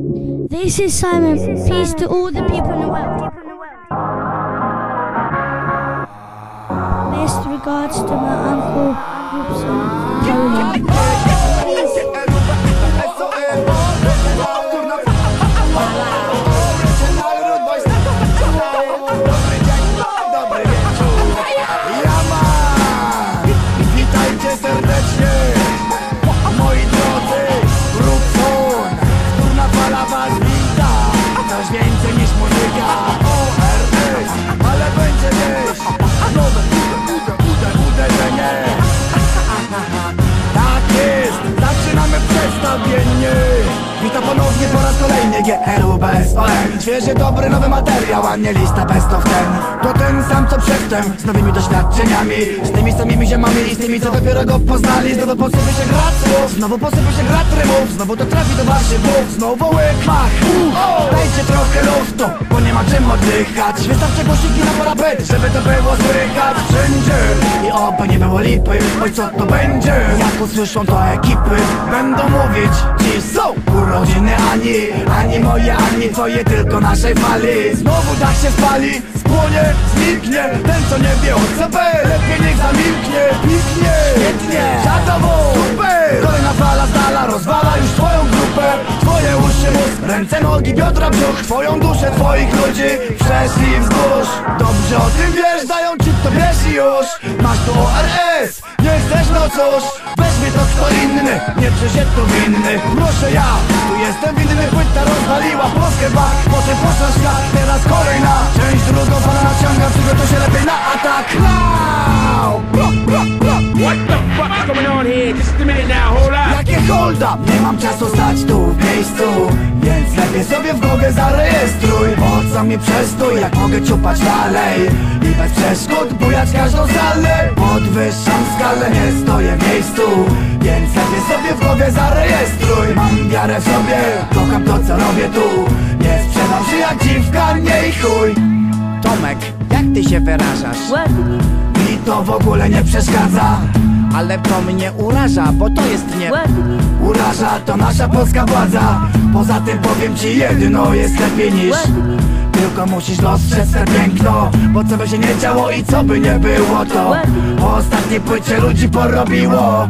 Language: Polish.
This is Simon. Peace to all the people in the world. Best regards to my uncle Gibson Witam ponownie po raz kolejny GRU Świeży, dobry, nowy materiał, a nie lista best of ten. To ten sam co przedtem, z nowymi doświadczeniami. Z tymi samymi ziomami i z tymi co dopiero go poznali. Znowu posypie się grać słów, znowu posypie się grać rymów Znowu to trafi do waszych głów, znowu łyk mach. Dajcie trochę ma czym oddychać Wystarczy głośniki na parapet, żeby to było słychać. Wszędzie. I oby nie było lipy, oj co to będzie? Jak usłyszą to ekipy, będą mówić Ci są urodziny Ani, ani moje, ani twoje, tylko naszej fali. Znowu dach się spali, spłonie, zniknie. Ten co nie wie o CB, lepiej niech zamilknie. Piknie, świetnie, Kolejna fala z dala rozwala ręce, nogi, biodra, brzuch Twoją duszę, twoich ludzi przeszli wzgórz Dobrze o tym wiesz, dają ci to wiesz i już. Masz tu ORS, nie chcesz no cóż. Weźmie to kto inny, nie się tu winny. Proszę ja, tu jestem winny, płyta rozwaliła Polskę bach, potem poszła świat. Teraz kolejna, up? Nie mam czasu stać tu w miejscu Więc lepiej sobie w Google zarejestruj. Po co mi przestój, jak mogę ciupać dalej. I bez przeszkód bujać każdą salę. Podwyższam skalę, nie stoję w miejscu Więc lepiej sobie w głowie zarejestruj. Mam wiarę w sobie, kocham to co robię tu. Nie sprzedam się jak dziwka, nie i chuj. Tomek, jak ty się wyrażasz? Mi to w ogóle nie przeszkadza Ale to mnie uraża, bo to jest nie... Uraża to nasza polska władza. Poza tym powiem ci jedno jest lepiej niż Tylko musisz dostrzec te piękno Bo co by się nie działo i co by nie było to Po ostatniej płycie ludzi porobiło